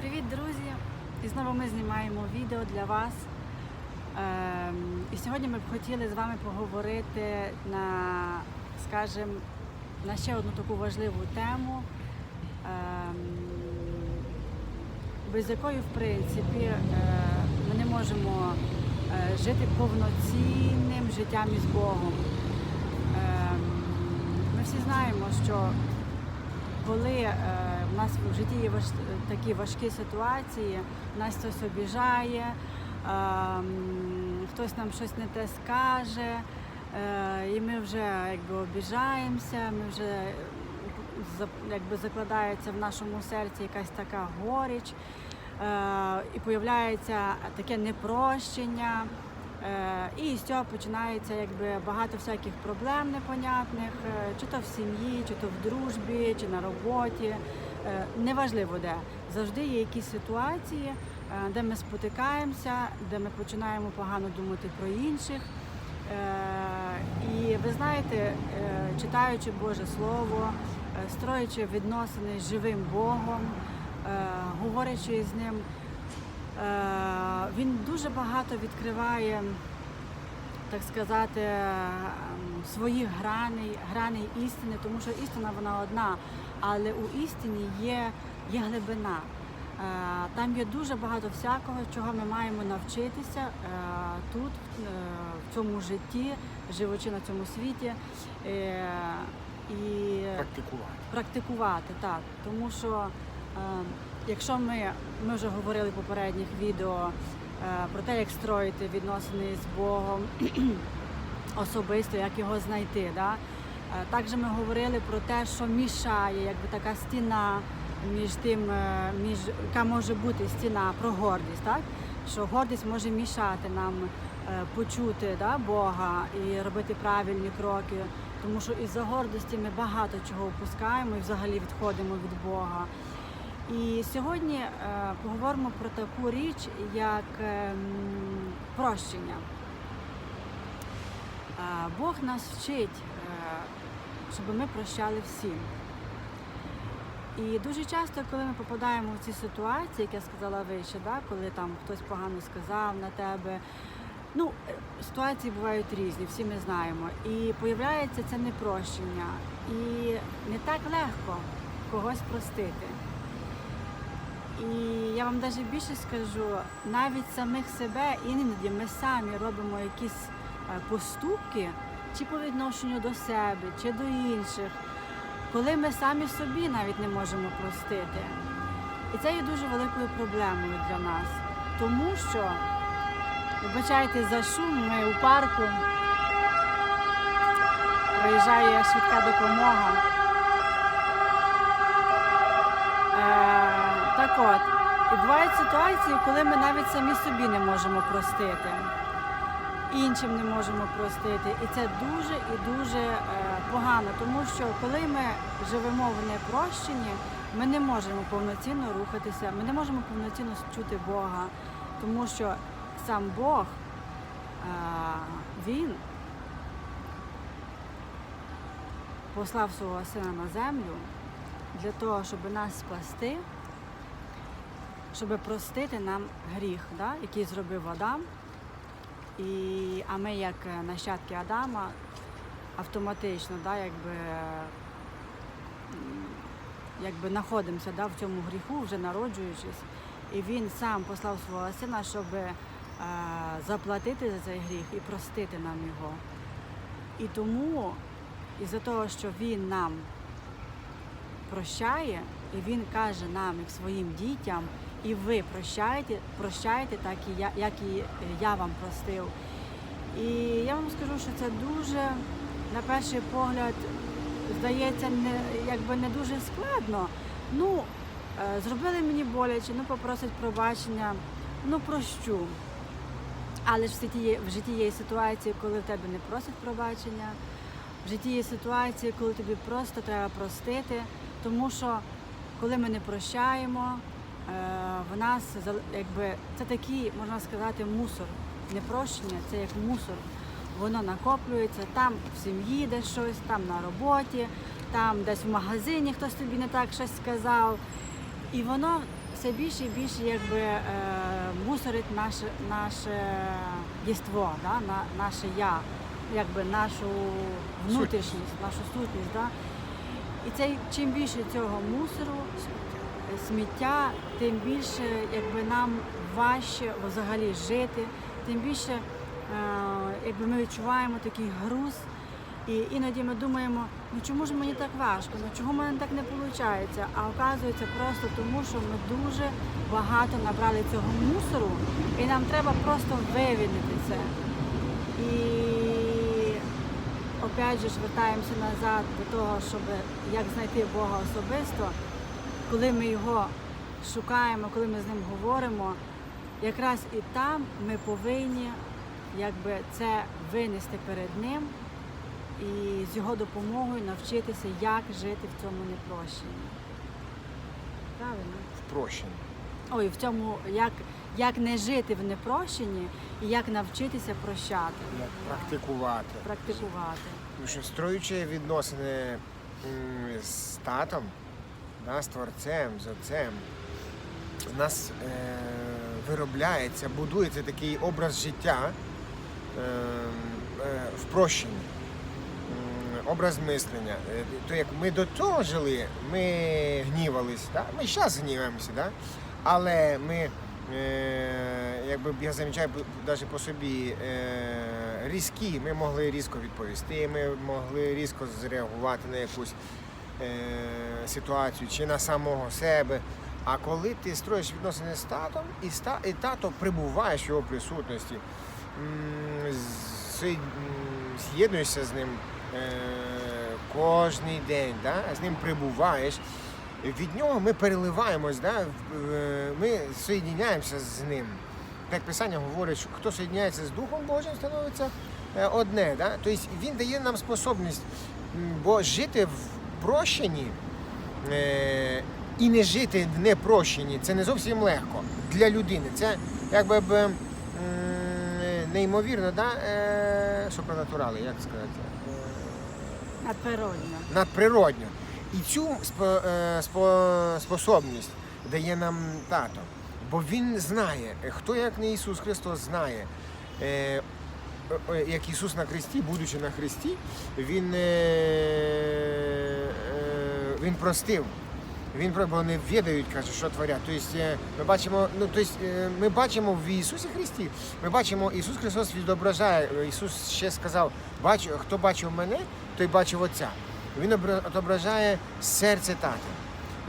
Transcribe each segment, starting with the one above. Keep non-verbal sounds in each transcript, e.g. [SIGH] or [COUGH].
Привіт, друзі! І знову ми знімаємо відео для вас. Ем, і сьогодні ми б хотіли з вами поговорити на, скажімо, на ще одну таку важливу тему, ем, без якої, в принципі, е, ми не можемо е, жити повноцінним життям із Богом. Ем, Ми всі знаємо, що коли в нас в житті є важ, такі важкі ситуації, нас хтось обіжає, е, хтось нам щось не те скаже, е, і ми вже якби обіжаємося, ми вже е, якби закладається в нашому серці якась така горіч, е, і появляється таке непрощення. Е, І з цього починається якби багато всяких проблем непонятних, е, чи то в сім'ї, чи то в дружбі, чи на роботі. Е, Неважливо де. Завжди є якісь ситуації, е, де ми спотикаємося, де ми починаємо погано думати про інших. Е, І ви знаєте, читаючи Боже Слово, строячи відносини з живим Богом, говорячи з ним, Він дуже багато відкриває, так сказати, ем, своїх граней, граней істини, тому що істина вона одна, але у істині є, є глибина. Е, Там є дуже багато всякого, чого ми маємо навчитися е, тут, е, в цьому житті, живучи на цьому світі. І практикувати. практикувати, так. Тому що якщо ми, ми вже говорили в попередніх відео про те, як строїти відносини з Богом [CLEARS THROAT] особисто, як його знайти. Да? Е, також ми говорили про те, що мішає, якби така стіна між тим, е, між яка може бути стіна про гордість, так? що гордість може мішати нам е, почути да, Бога і робити правильні кроки, тому що із-за гордості ми багато чого впускаємо і взагалі відходимо від Бога. І сьогодні поговоримо про таку річ, як ем, прощення. Бог нас вчить, щоб ми прощали всім. І дуже часто, коли ми попадаємо в ці ситуації, як я сказала вище, да, коли там хтось погано сказав на тебе, ну, е, ситуації бувають різні, всі ми знаємо. І появляється це непрощення. І не так легко когось простити. І я вам навіть більше скажу, навіть самих себе іноді ми самі робимо якісь е, поступки, чи по відношенню до себе, чи до інших, коли ми самі собі навіть не можемо простити. І це є дуже великою проблемою для нас. Тому що, вибачайте за шум, ми у парку, приїжджає швидка допомога. Е, так от, і бувають ситуації, коли ми навіть самі собі не можемо простити, іншим не можемо простити. І це дуже і дуже е, погано, тому що коли ми живемо в непрощенні, ми не можемо повноцінно рухатися, ми не можемо повноцінно чути Бога, тому що сам Бог, е, Він послав свого сина на землю для того, щоб нас спасти, щоб простити нам гріх, да, який зробив Адам. І, а ми, як е, нащадки Адама, автоматично да, якби, якби знаходимося да, в цьому гріху, вже народжуючись. І він сам послав свого сина, щоб е, заплатити за цей гріх і простити нам його. І тому, із-за того, що він нам прощає, і він каже нам, як своїм дітям, і ви прощаєте, прощаєте, так і я, як і я вам простив. І я вам скажу, що це дуже, на перший погляд, здається, не, якби не дуже складно. Ну, е, зробили мені боляче, ну попросять пробачення, ну прощу. Але ж в житті в житті є ситуації, коли в тебе не просять пробачення. В житті є ситуації, коли тобі просто треба простити, тому що коли ми не прощаємо, е, в нас якби це такий, можна сказати, мусор. Непрощення це як мусор. Воно накоплюється там в сім'ї десь щось, там на роботі, там десь в магазині хтось тобі не так щось сказав. І воно все більше і більше якби, е, мусорить наше, наше єство, да? на, наше я, якби нашу внутрішність, нашу сутність. Да? І цей, чим більше цього мусору, сміття, тим більше якби, нам важче взагалі жити, тим більше е, якби, ми відчуваємо такий груз. І іноді ми думаємо, ну чому ж мені так важко, ну в мене так не виходить? А оказується просто тому, що ми дуже багато набрали цього мусору, і нам треба просто вивільнити це. І опять же ж вертаємося назад до того, щоб як знайти Бога особисто, коли ми його шукаємо, коли ми з ним говоримо, якраз і там ми повинні якби, це винести перед ним і з його допомогою навчитися, як жити в цьому непрощенні. Правильно? В прощенні. Ой, в цьому як, як не жити в непрощенні і як навчитися прощати, Як практикувати. практикувати. Тому що строючи відносини з татом, з творцем, з отцем, в нас е, виробляється, будується такий образ життя е, е, в прощенні. М, Образ мислення. Е, То як ми до того жили, ми гнівались, да? ми зараз гніваємося, да? але ми, е, якби я замічаю навіть по собі, е, різкі, ми могли різко відповісти, ми могли різко зреагувати на якусь е, ситуацію чи на самого себе. А коли ти строїш відносини з татом, і, ста, і тато прибуваєш в його присутності, з'єднуєшся з ним е, кожний день, да? з ним прибуваєш. Від нього ми переливаємось, да? е, ми соєдняємося з ним. Як Писання говорить, що хто соєдняється з Духом Божим, становиться е, одне. Да? Тобто він дає нам способність, бо жити в прощенні е, і не жити в непрощенні це не зовсім легко для людини. Це якби б м, неймовірно, да? е, що як сказати? Надприродно. надприродньо. І цю спо- е, спо- способність дає нам тато. Бо він знає, хто як не Ісус Христос знає. е, е, Як Ісус на Христі, будучи на Христі, Він, е, е, він простив. Він бо вони відають, каже, що творять. Тобто ми бачимо, ну тобто ми бачимо в Ісусі Христі, ми бачимо, Ісус Христос відображає. Ісус ще сказав, бачу, хто бачив мене, той бачив Отця. Він відображає серце тата.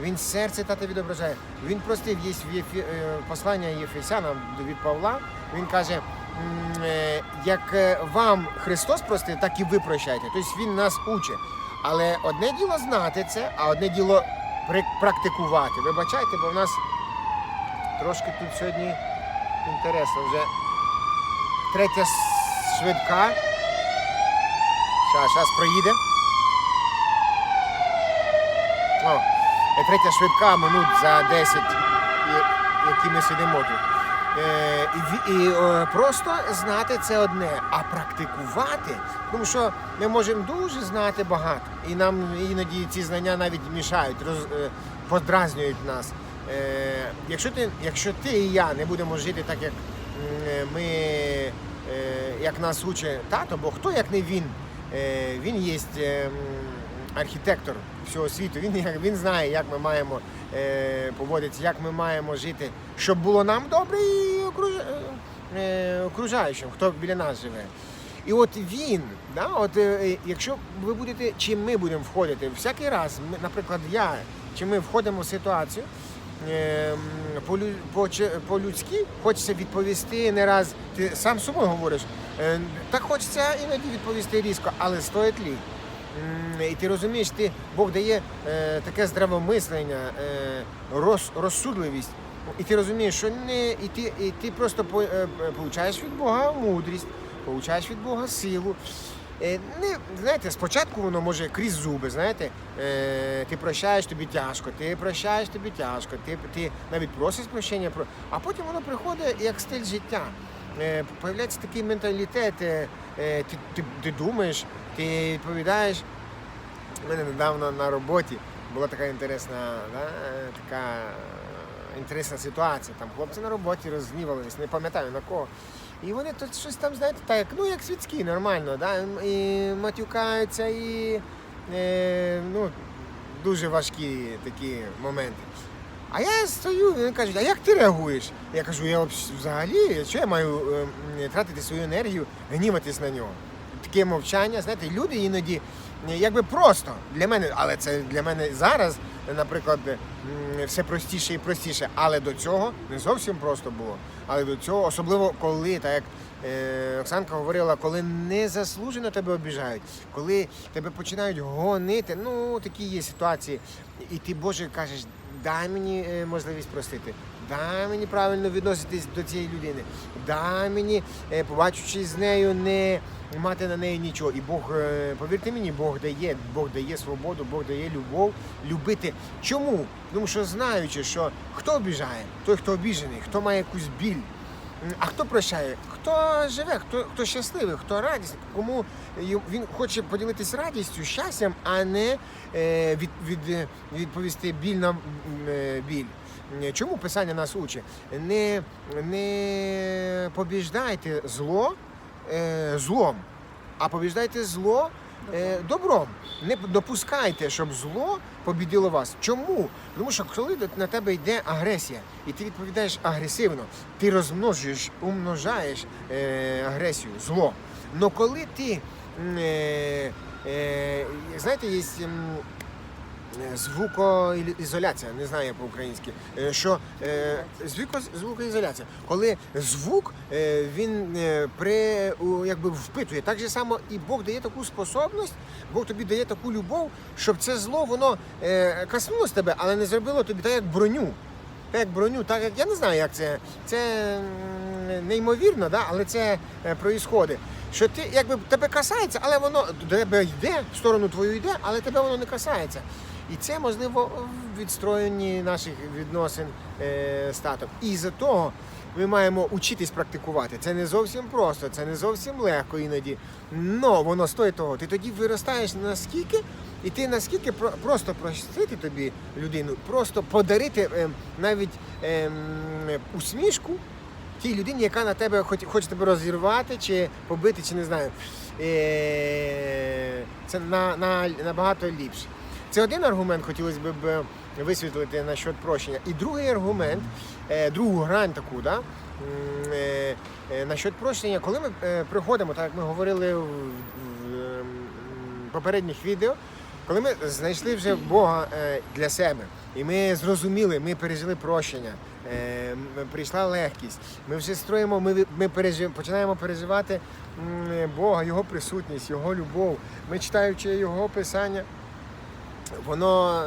Він серце тата відображає. Він простив є послання Єфесянам від Павла. Він каже, як е, вам Христос простив, так і ви прощайте. Тобто він нас учить. Але одне діло знати це, а одне діло практикувати. Вибачайте, бо в нас трошки тут сьогодні інтересно вже третя швидка. Зараз, зараз проїде. О, е, третя швидка минут за 10, які ми сидимо тут. Е, і, і е, просто знати це одне, а практикувати, тому що ми можемо дуже знати багато, і нам іноді ці знання навіть мішають, роз, е, подразнюють нас. Якщо, ти, якщо ти і я не будемо жити так, як ми, як нас учить тато, бо хто як не він, він є архітектор всього світу. Він, він знає, як ми маємо е, поводитися, як ми маємо жити, щоб було нам добре і окруж... е, е, окружаючим, хто біля нас живе. І от він, да, от, е, якщо ви будете, чи ми будемо входити, всякий раз, ми, наприклад, я, чи ми входимо в ситуацію, е, по-лю- по-че- по-людськи хочеться відповісти не раз. Ти сам собою говориш, е, так хочеться іноді відповісти різко, але стоїть лі. І ти розумієш, ти Бог дає е, таке здравомислення, е, роз, розсудливість. І ти розумієш, що не і ти, і ти просто е, получаєш від Бога мудрість, получаєш від Бога силу. Е, Не, знаєте, спочатку воно може крізь зуби, знаєте, е, ти прощаєш, тобі тяжко, ти прощаєш, тобі тяжко, ти, ти навіть просиш прощення, а потім воно приходить як стиль життя. Е, Появляється такий менталітет, е, е, ти, ти, ти думаєш, ти відповідаєш. У мене недавно на роботі була така інтересна, да, така інтересна ситуація. Там хлопці на роботі розгнівались, не пам'ятаю на кого. І вони тут щось там, знаєте, так, ну як світські, нормально, да? і матюкаються, і е, ну, дуже важкі такі моменти. А я стою, вони кажуть, а як ти реагуєш? Я кажу, я взагалі- що я маю е, тратити свою енергію, гніватись на нього? Таке мовчання, знаєте, люди іноді якби просто для мене, але це для мене зараз, наприклад, все простіше і простіше. Але до цього не зовсім просто було. Але до цього, особливо коли, так як е, Оксанка говорила, коли незаслужено тебе обіжають, коли тебе починають гонити, ну такі є ситуації, і ти Боже кажеш, дай мені е, можливість простити. Дай мені правильно відноситись до цієї людини. Дай мені, е, побачившись з нею, не мати на неї нічого. І Бог, е, повірте мені, Бог дає, Бог дає свободу, Бог дає любов, любити. Чому? Тому що знаючи, що хто обіжає, той, хто обіжений, хто має якусь біль. А хто прощає? Хто живе, хто, хто щасливий, хто радісний, кому він хоче поділитись радістю, щастям, а не е, від, від, е, відповісти біль на е, біль. Чому писання нас учить? Не, не побіждайте зло е, злом, а побіждайте зло е, добром. Не допускайте, щоб зло побідило вас. Чому? Тому що коли на тебе йде агресія, і ти відповідаєш агресивно, ти розмножуєш, умножаєш е, агресію, зло. Но коли ти е, е, знаєте, є. Е, Звукоізоляція, не знаю по-українськи. е, Що е, звуко, звукоізоляція, коли звук він при якби впитує, так же само і Бог дає таку способність, Бог тобі дає таку любов, щоб це зло воно коснулося тебе, але не зробило тобі так, як броню. Так як броню, так як я не знаю, як це. Це неймовірно, да? але це проїсходить. Що ти якби тебе касається, але воно до тебе йде, в сторону твою йде, але тебе воно не касається. І це можливо в відстроєнні наших відносин е, з. І за того ми маємо учитись практикувати. Це не зовсім просто, це не зовсім легко іноді. Но воно стоїть того. Ти тоді виростаєш наскільки, і ти наскільки про- просто простити тобі людину, просто подарити ем, навіть ем, усмішку тій людині, яка на тебе хоч, хоче тебе розірвати, чи побити, чи не знаю. Е, це на, на, набагато ліпше. Це один аргумент, хотілося б б висвітлити насчет прощення. І другий аргумент, е, другу грань таку, да? е, е, насчет прощення, коли ми е, приходимо, так як ми говорили в, ем, попередніх відео, коли ми знайшли вже Бога е, для себе, і ми зрозуміли, ми пережили прощення, е, прийшла легкість, ми вже строїмо, ми, ми пережив- починаємо переживати Бога, Його присутність, Його любов. Ми читаючи Його писання, воно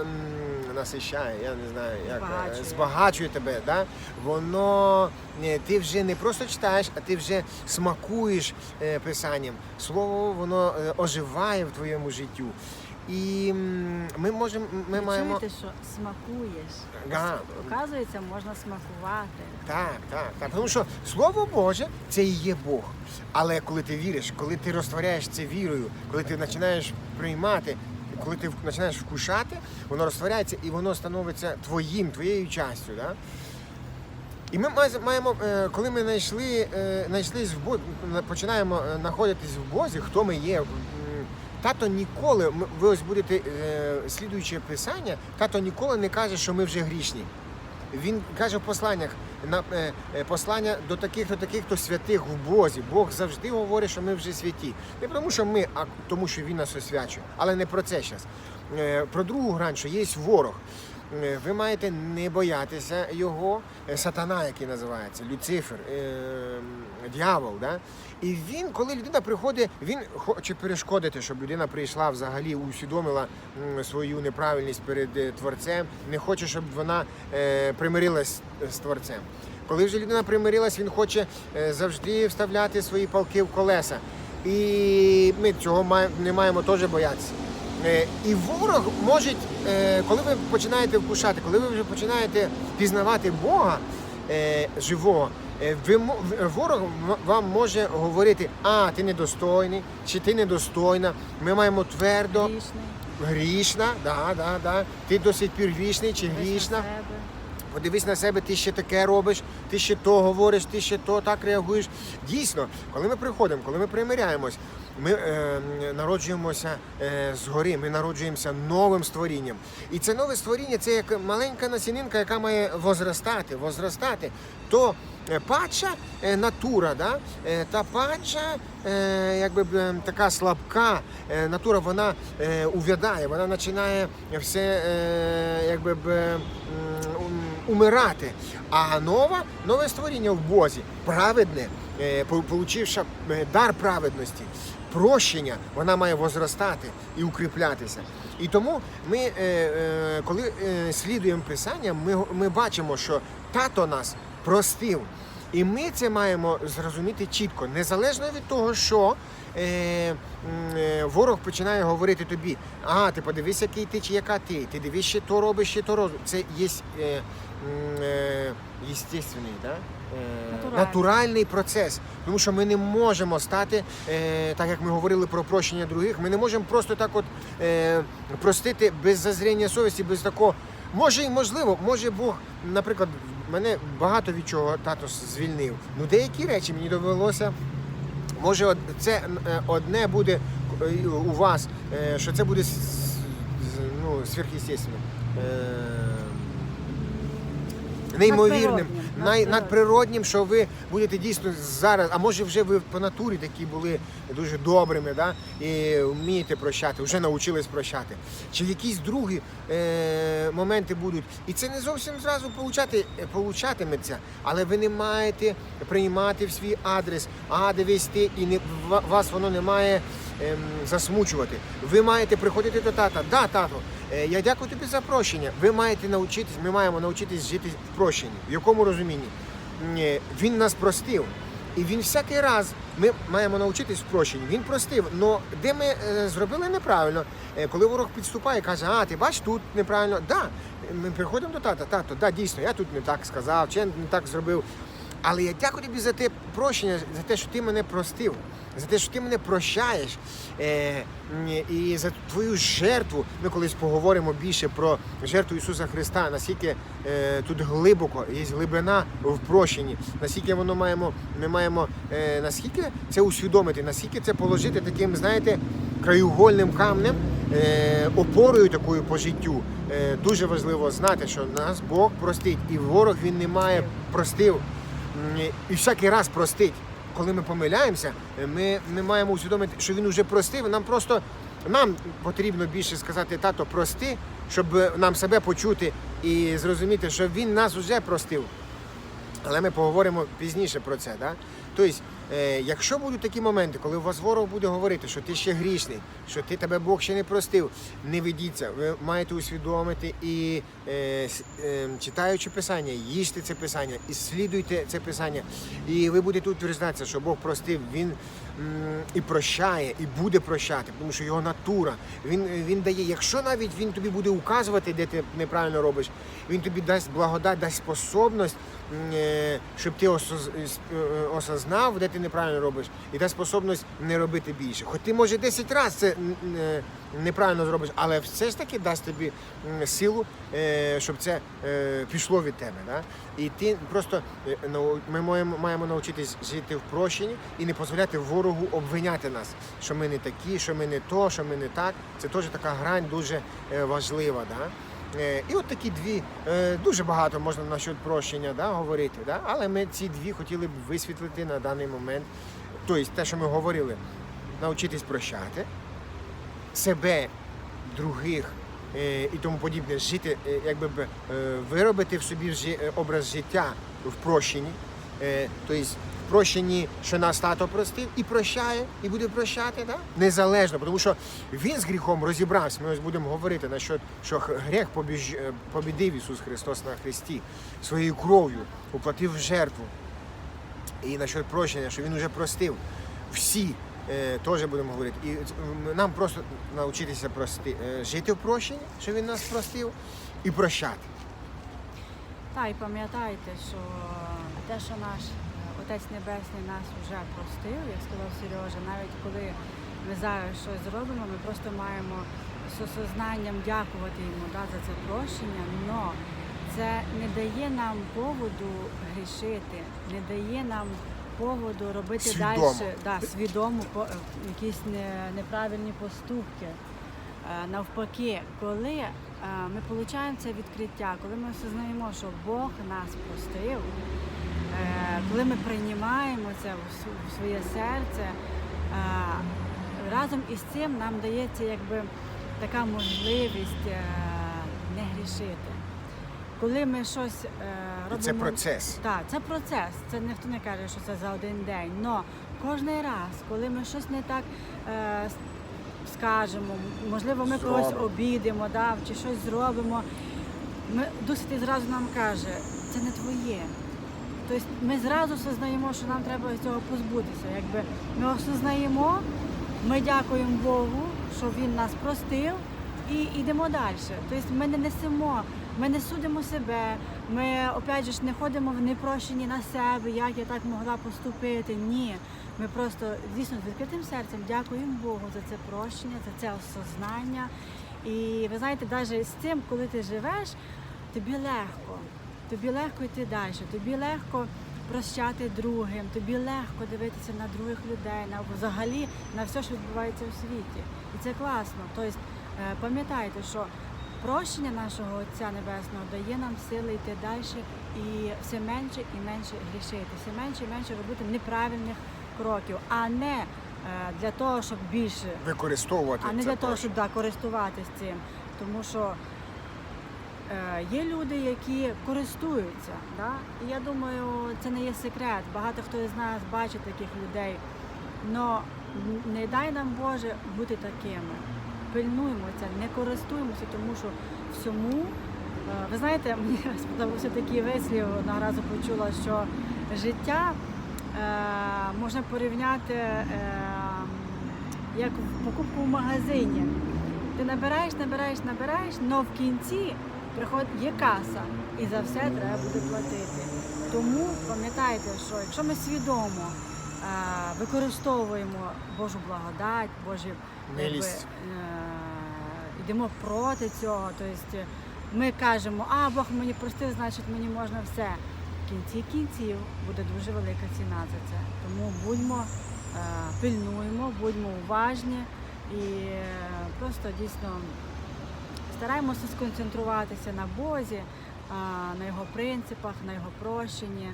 насищає, я не знаю, як е, Збагачує. збагачує тебе. Да? Воно ти вже не просто читаєш, а ти вже смакуєш е, писанням. Слово воно е, оживає в твоєму життю. І ми можемо, ми Ви маємо. чуєте, що смакуєш. Ага. Оказується, можна смакувати. Так, так, так. Тому що Слово Боже це і є Бог. Але коли ти віриш, коли ти розтворяєш це вірою, коли ти починаєш приймати, коли ти починаєш вкушати, воно розтворяється і воно становиться твоїм, твоєю частю. Да? І ми маємо, е, коли ми знайшли, е, знайшлись в починаємо е, знаходитись в Бозі, хто ми є. Тато ніколи, ви ось будете слідуюче писання, тато ніколи не каже, що ми вже грішні. Він каже в посланнях на е, е, послання до таких, до таких, хто святих в Бозі. Бог завжди говорить, що ми вже святі. Не тому, що ми, а тому, що він нас освячує. Але не про це зараз. Про другу грань, що є ворог. Е, Ви маєте не боятися його, е, сатана, який називається, Люцифер, е, дьявол. Да? І він, коли людина приходить, він хоче перешкодити, щоб людина прийшла взагалі, усвідомила свою неправильність перед творцем, не хоче, щоб вона примирилась з творцем. Коли вже людина примирилась, він хоче завжди вставляти свої палки в колеса. І ми цього не маємо теж боятися. Е, І ворог може, е, коли ви починаєте вкушати, коли ви вже починаєте пізнавати Бога е, живого, ви ворог вам може говорити, а ти недостойний, чи ти недостойна. Ми маємо твердо грішна, да, да, да. ти досить пір грішний чи грішна. Подивись на себе, ти ще таке робиш, ти ще то говориш, ти ще то так реагуєш. Дійсно, коли ми приходимо, коли ми примиряємось, ми е, народжуємося е, згори, ми народжуємося новим створінням. І це нове створіння це як маленька насінинка, яка має возростати, возростати. То е, падша е, натура, да? е, та падша, е, якби е, така слабка е, натура, вона е, увядає, вона починає все е, якби е, умирати. А нова, нове створіння в Бозі, праведне, е, получивши е, дар праведності, прощення, вона має возростати і укріплятися. І тому ми, е, коли слідуємо Писанням, ми, ми бачимо, що тато нас простив. І ми це маємо зрозуміти чітко, незалежно від того, що е, е, ворог починає говорити тобі: а ти подивись, який ти чи яка ти, ти дивись, ще то робиш, ще то робиш. Це є е, естественний, да? е, Натуральний. натуральний процес. Тому що ми не можемо стати, е, так як ми говорили про прощення других, ми не можемо просто так от е, простити без зазріння совісті, без такого. Може і можливо, може Бог, наприклад, мене багато від чого тато звільнив. Ну деякі речі мені довелося. Може, це е, одне буде е, у вас, е, що це буде ну, сверхъестественно. Неймовірним, Надприроднім, най, надприроднім. що ви будете дійсно зараз, а може вже ви по натурі такі були дуже добрими, да? і вмієте прощати, вже навчились прощати. Чи якісь другі е, моменти будуть. І це не зовсім зразу получати, е, получатиметься, але ви не маєте приймати в свій адрес, а дивись ти, і не, ва- вас воно не має ем, засмучувати. Ви маєте приходити до тата. Да, тато, я дякую тобі за прощення. Ви маєте навчитись, ми маємо навчитись жити в прощенні. В якому розумінні? Е, Він нас простив. І він всякий раз ми маємо навчитись в прощенні. Він простив. Но де ми е, зробили неправильно, е, коли ворог підступає каже, а ти бач тут неправильно. Да, ми приходимо до тата, тато, да, дійсно, я тут не так сказав, чи я не так зробив. Але я дякую тобі за те прощення, за те, що ти мене простив, за те, що ти мене прощаєш. Е, і за твою жертву. Ми колись поговоримо більше про жертву Ісуса Христа, наскільки е, тут глибоко, є глибина в прощенні, наскільки воно маємо, ми маємо е, наскільки це усвідомити, наскільки це положити таким, знаєте, краєугольним камнем, е, опорою такою по життю. Е, дуже важливо знати, що нас Бог простить, і ворог він не має простив і всякий раз простить. Коли ми помиляємося, ми ми маємо усвідомити, що він уже простив. Нам просто нам потрібно більше сказати тато прости, щоб нам себе почути і зрозуміти, що він нас уже простив. Але ми поговоримо пізніше про це. Да? Тобто, якщо будуть такі моменти, коли у вас ворог буде говорити, що ти ще грішний, що ти тебе Бог ще не простив, не ведіться. Ви маєте усвідомити і е, е, читаючи писання, їжте це писання, і слідуйте це писання. І ви будете утверждатися, що Бог простив, він і прощає, і буде прощати, тому що його натура. Він, він дає, якщо навіть він тобі буде указувати, де ти неправильно робиш, він тобі дасть благодать, дасть способність, е, щоб ти с- е, осознав, де ти неправильно робиш, і дасть способність не робити більше. Хоч ти може 10 разів це е, неправильно зробиш, але все ж таки дасть тобі силу, е, щоб це е, пішло від тебе. Да? І ти просто е, ми маємо, навчитись жити в прощенні і не дозволяти ворогу обвиняти нас, що ми не такі, що ми не то, що ми не так. Це теж така грань дуже е, важлива. Да? Е, І от такі дві, е, дуже багато можна насчет прощення да, говорити, да? але ми ці дві хотіли б висвітлити на даний момент. Тобто, те, що ми говорили, навчитись прощати себе, других е, і тому подібне, жити, якби виробити в собі образ життя в прощенні. Тобто в прощенні, що нас тато простив, і прощає, і буде прощати, да? незалежно, тому що він з гріхом розібрався. Ми ось будемо говорити на що, що гріх побіж, е, побідив Ісус Христос на Христі своєю кров'ю, уплатив жертву. І насчет прощення, що він вже простив всі, е, теж будемо говорити. І нам просто навчитися прости, е, жити в прощенні, що він нас простив, і прощати. Та і пам'ятайте, що те, що наш Отець Небесний нас вже простив, як сказав Сережа, навіть коли ми зараз щось зробимо, ми просто маємо з осознанням дякувати йому да, за це прощення. Но це не дає нам поводу грішити, не дає нам поводу робити Свідомо. далі да, свідомо по- е, якісь не, неправильні поступки. Е, Навпаки, коли е, ми отримуємо це відкриття, коли ми осознаємо, що Бог нас простив, коли ми приймаємо це в своє серце, е, разом із цим нам дається якби така можливість е, не грішити. Коли ми щось е, робимо. це процес. Так, це процес. Це ніхто не каже, що це за один день. Но кожен раз, коли ми щось не так е, скажемо, можливо, ми когось Зробимо. обідемо, да, чи щось зробимо, ми, Святий зразу нам каже, це не твоє. Тобто ми зразу осознаємо, що нам треба цього позбутися. Якби ми осознаємо, ми дякуємо Богу, що Він нас простив і йдемо далі. Тобто ми не несемо, ми не судимо себе, ми опять же не ходимо в непрощенні на себе, як я так могла поступити. Ні. Ми просто дійсно з відкритим серцем дякуємо Богу за це прощення, за це осознання. І ви знаєте, навіть з цим, коли ти живеш, тобі легко. Тобі легко йти далі, тобі легко прощати другим, тобі легко дивитися на других людей, на взагалі на все, що відбувається у світі. І це класно. Тобто е, пам'ятайте, що прощення нашого Отця Небесного дає нам сили йти далі і все менше і менше грішити, все менше і менше робити неправильних кроків, а не е, для того, щоб більше Використовувати а не це для того, щоб да, користуватись цим. Тому що є люди, які користуються. Да? І я думаю, це не є секрет. Багато хто із нас бачить таких людей. Но не дай нам Боже бути такими. Пильнуємо це, не користуємося, тому що всьому. е, Ви знаєте, [LAUGHS] мені сподобався такий вислів, одного разу почула, що життя е, можна порівняти е, як покупку в магазині. Ти набираєш, набираєш, набираєш, але в кінці приходить є каса, і за все треба буде платити. Тому пам'ятайте, що якщо ми свідомо е, використовуємо Божу благодать, Божі Милість. е, йдемо проти цього, тобто ми кажемо, а Бог мені простив, значить мені можна все. В кінці кінців буде дуже велика ціна за це. Тому будьмо, е, пильнуємо, будьмо уважні і е, просто дійсно стараємося сконцентруватися на Бозі, на його принципах, на його прощенні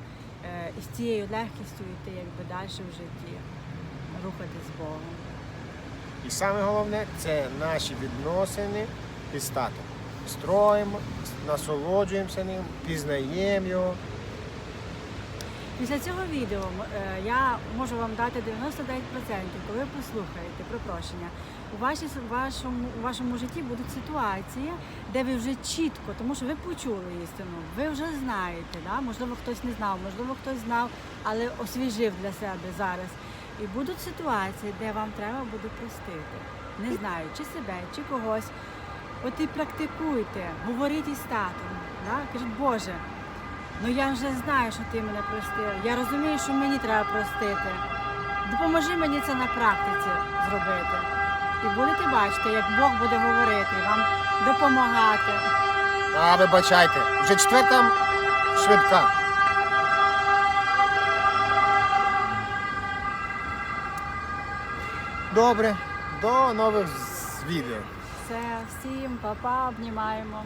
е, і з цією легкістю йти якби далі в житті, рухатись з Богом. І саме головне це наші відносини із татом. Строїмо, насолоджуємося ним, пізнаємо його. Після цього відео е, я можу вам дати 99%, коли послухаєте про прощення. У, вашій, вашому, у вашому житті будуть ситуації, де ви вже чітко, тому що ви почули істину, ви вже знаєте, да? можливо, хтось не знав, можливо, хтось знав, але освіжив для себе зараз. І будуть ситуації, де вам треба буде простити. Не знаю, чи себе, чи когось. От і практикуйте, говоріть із татом. Да? Кажіть, Боже, Ну я вже знаю, що ти мене простив. Я розумію, що мені треба простити. Допоможи мені це на практиці зробити. І будете бачити, як Бог буде говорити, вам допомагати. А вибачайте, вже четверта швидка. Добре, до нових з- відео. Все, всім па-па, обнімаємо.